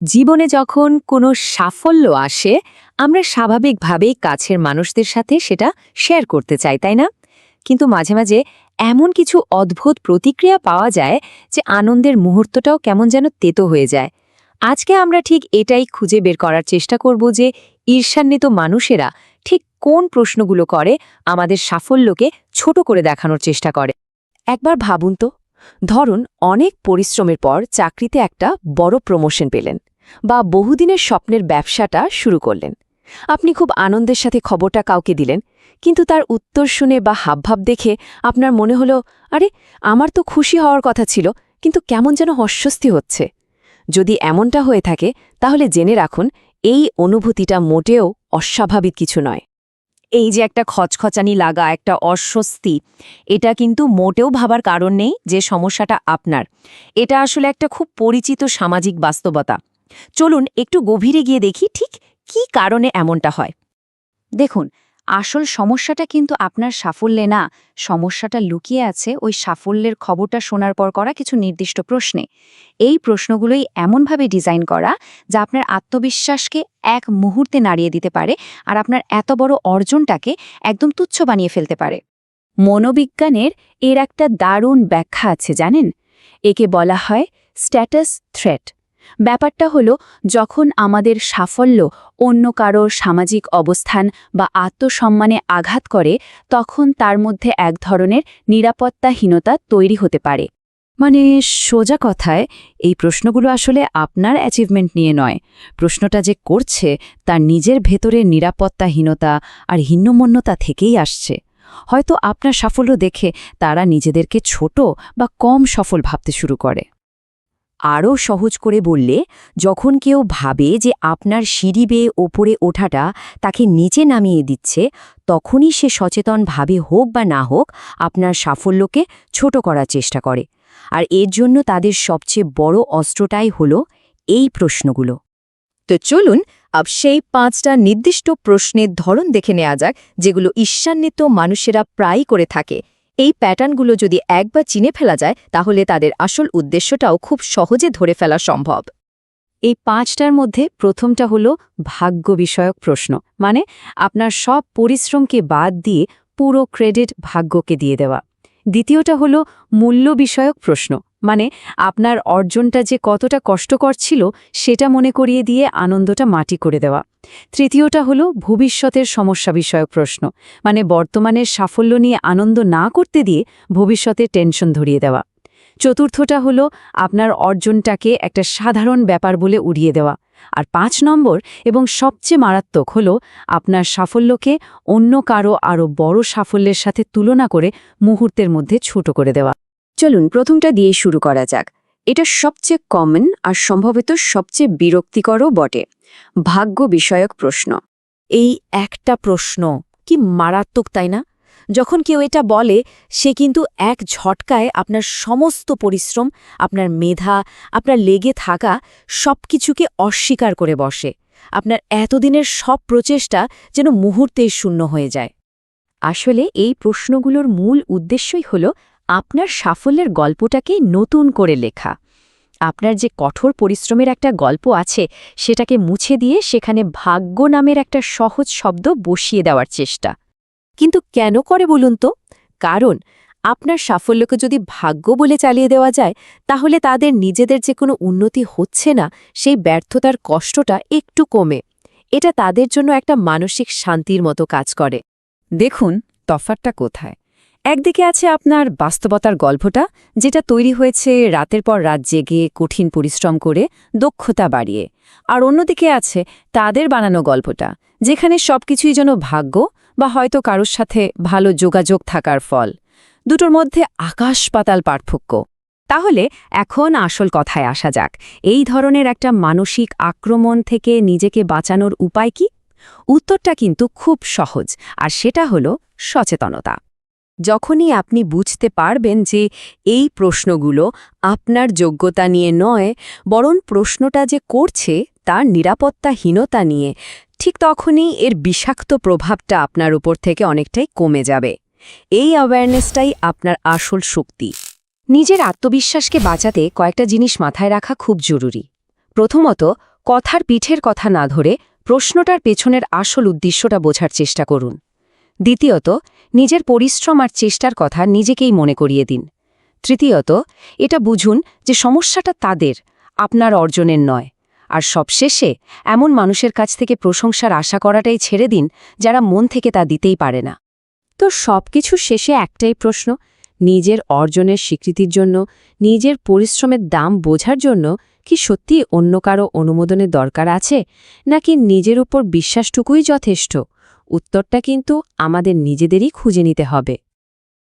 জীবনে যখন কোনো সাফল্য আসে, আমরা স্বাভাবিকভাবেই কাছের মানুষদের সাথে সেটা শেয়ার করতে চাই, তাই না? কিন্তু মাঝে মাঝে এমন কিছু অদ্ভুত প্রতিক্রিয়া পাওয়া যায় যে আনন্দের মুহূর্তটাও কেমন যেন তেতো হয়ে যায়। আজকে আমরা ঠিক এটাই খুঁজে বের করার চেষ্টা করব যে ঈর্ষান্বিত মানুষেরা ঠিক কোন প্রশ্নগুলো করে, আমাদের সাফল্যকে ছোট করে দেখানোর চেষ্টা করে। একবার ভাবুন তো, ধরুন অনেক পরিশ্রমের পর চাকরিতে একটা বড় প্রমোশন পেলেন। বা বহুদিনের স্বপ্নের ব্যবসাটা শুরু করলেন। আপনি খুব আনন্দের সাথে খবরটা কাউকে দিলেন, কিন্তু তার উত্তর শুনে বা হাবভাব দেখে আপনার মনে হলো, আরে, আমার তো খুশি হওয়ার কথা ছিল, কিন্তু কেমন যেন অস্বস্তি হচ্ছে। যদি এমনটা হয়ে থাকে, তাহলে জেনে রাখুন, এই অনুভূতিটা মোটেও অস্বাভাবিক কিছু নয়। এই যে একটা খচখচানি লাগা, একটা অস্বস্তি, এটা কিন্তু মোটেও ভাবার কারণ নেই যে সমস্যাটা আপনার। এটা আসলে একটা খুব পরিচিত সামাজিক বাস্তবতা। চলুন একটু গভীরে গিয়ে দেখি ঠিক কি কারণে এমনটা হয়। দেখুন, আসল সমস্যাটা কিন্তু আপনার সাফল্যে না, সমস্যাটা লুকিয়ে আছে ওই সাফল্যের খবরটা শোনার পর করা কিছু নির্দিষ্ট প্রশ্নে। এই প্রশ্নগুলোই এমনভাবে ডিজাইন করা যা আপনার আত্মবিশ্বাসকে এক মুহূর্তে নাড়িয়ে দিতে পারে আর আপনার এত বড় অর্জনটাকে একদম তুচ্ছ বানিয়ে ফেলতে পারে। মনোবিজ্ঞানের এর একটা দারুণ ব্যাখ্যা আছে জানেন? একে বলা হয় স্ট্যাটাস থ্রেট। ব্যাপারটা হলো, যখন আমাদের সাফল্য অন্য কারোর সামাজিক অবস্থান বা আত্মসম্মানে আঘাত করে, তখন তার মধ্যে এক ধরনের নিরাপত্তাহীনতা তৈরি হতে পারে। মানে সোজা কথায়, এই প্রশ্নগুলো আসলে আপনার অ্যাচিভমেন্ট নিয়ে নয়। প্রশ্নটা যে করছে, তার নিজের ভেতরের নিরাপত্তাহীনতা আর হিন্নমন্যতা থেকেই আসছে। হয়তো আপনার সাফল্য দেখে তারা নিজেদেরকে ছোট বা কম সফল ভাবতে শুরু করে। আরও সহজ করে বললে, যখন কেউ ভাবে যে আপনার সিঁড়ি বেয়ে ওপরে ওঠাটা তাকে নিচে নামিয়ে দিচ্ছে, তখনই সে সচেতনভাবে হোক বা না হোক আপনার সাফল্যকে ছোট করার চেষ্টা করে। আর এর জন্য তাদের সবচেয়ে বড় অস্ত্রটাই হল এই প্রশ্নগুলো। তো চলুন, আব সেই পাঁচটা নির্দিষ্ট প্রশ্নের ধরন দেখে নেওয়া যাক, যেগুলো ঈর্ষান্বিত মানুষেরা প্রায়ই করে থাকে। এই প্যাটার্নগুলো যদি একবার চিনে ফেলা যায়, তাহলে তাদের আসল উদ্দেশ্যটাও খুব সহজে ধরে ফেলা সম্ভব। এই পাঁচটার মধ্যে প্রথমটা হলো ভাগ্য বিষয়ক প্রশ্ন মানে আপনার সব পরিশ্রমকে বাদ দিয়ে পুরো ক্রেডিট ভাগ্যকে দিয়ে দেওয়া। দ্বিতীয়টা হলো মূল্য বিষয়ক প্রশ্ন মানে আপনার অর্জনটা যে কতটা কষ্টকর ছিল, সেটা মনে করিয়ে দিয়ে আনন্দটা মাটি করে দেওয়া। তৃতীয়টা হলো ভবিষ্যতের সমস্যা বিষয়ক প্রশ্ন মানে বর্তমানের সাফল্য নিয়ে আনন্দ না করতে দিয়ে ভবিষ্যতে টেনশন ধরিয়ে দেওয়া। চতুর্থটা হলো আপনার অর্জনটাকে একটা সাধারণ ব্যাপার বলে উড়িয়ে দেওয়া। আর পাঁচ নম্বর এবং সবচেয়ে মারাত্মক হল আপনার সাফল্যকে অন্য কারও আরও বড় সাফল্যের সাথে তুলনা করে মুহূর্তের মধ্যে ছোট করে দেওয়া। চলুন প্রথমটা দিয়ে শুরু করা যাক। এটা সবচেয়ে কমন আর সম্ভবত সবচেয়ে বিরক্তিকরও বটে। ভাগ্য বিষয়ক প্রশ্ন। এই একটা প্রশ্ন। কি মারাত্মক তাই না? যখন কেউ এটা বলে সে কিন্তু এক ঝটকায় আপনার সমস্ত পরিশ্রম আপনার মেধা আপনার লেগে থাকা সব কিছুকে অস্বীকার করে বসে। আপনার এতদিনের সব প্রচেষ্টা যেন মুহূর্তেই শূন্য হয়ে যায়। আসলে এই প্রশ্নগুলোর মূল উদ্দেশ্যই হল আপনার সাফল্যের গল্পটাকে নতুন করে লেখা। আপনার যে কঠোর পরিশ্রমের একটা গল্প আছে, সেটাকে মুছে দিয়ে সেখানে ভাগ্য নামের একটা সহজ শব্দ বসিয়ে দেওয়ার চেষ্টা। কিন্তু কেন করে বলুন তো? কারণ, আপনার সাফল্যকে যদি ভাগ্য বলে চালিয়ে দেওয়া যায়, তাহলে তাদের নিজেদের যে কোনো উন্নতি হচ্ছে না, সেই ব্যর্থতার কষ্টটা একটু কমে। এটা তাদের জন্য একটা মানসিক শান্তির মতো কাজ করে। দেখুন তফাতটা কোথায়। একদিকে আছে আপনার বাস্তবতার গল্পটা, যেটা তৈরি হয়েছে রাতের পর রাত জেগে, কঠিন পরিশ্রম করে, দক্ষতা বাড়িয়ে। আর অন্যদিকে আছে তাদের বানানো গল্পটা, যেখানে সবকিছুই যেন ভাগ্য বা হয়তো কারোর সাথে ভালো যোগাযোগ থাকার ফল। দুটোর মধ্যে আকাশ পাতাল পার্থক্য। তাহলে এখন আসল কথায় আসা যাক, এই ধরনের একটা মানসিক আক্রমণ থেকে নিজেকে বাঁচানোর উপায় কি? উত্তরটা কিন্তু খুব সহজ, আর সেটা হলো সচেতনতা। যখনই আপনি বুঝতে পারবেন যে এই প্রশ্নগুলো আপনার যোগ্যতা নিয়ে নয়, বরং প্রশ্নটা যে করছে তার নিরাপত্তাহীনতা নিয়ে, ঠিক তখনই এর বিষাক্ত প্রভাবটা আপনার উপর থেকে অনেকটাই কমে যাবে। এই অ্যাওয়ারনেসটাই আপনার আসল শক্তি। নিজের আত্মবিশ্বাসকে বাঁচাতে কয়েকটা জিনিস মাথায় রাখা খুব জরুরি। প্রথমত, কথার পিঠের কথা না ধরে প্রশ্নটার পেছনের আসল উদ্দেশ্যটা বোঝার চেষ্টা করুন। দ্বিতীয়ত, নিজের পরিশ্রম আর চেষ্টার কথা নিজেকেই মনে করিয়ে দিন। তৃতীয়ত, এটা বুঝুন যে সমস্যাটা তাদের, আপনার অর্জনের নয়। আর সবশেষে, এমন মানুষের কাছ থেকে প্রশংসার আশা করাটাই ছেড়ে দিন যারা মন থেকে তা দিতেই পারে না। তো সবকিছু শেষে একটাই প্রশ্ন, নিজের অর্জনের স্বীকৃতির জন্য, নিজের পরিশ্রমের দাম বোঝার জন্য কি সত্যি অন্য কারও অনুমোদনের দরকার আছে, নাকি নিজের উপর বিশ্বাসটুকুই যথেষ্ট? উত্তরটা কিন্তু আমাদের নিজেদেরই খুঁজে নিতে হবে।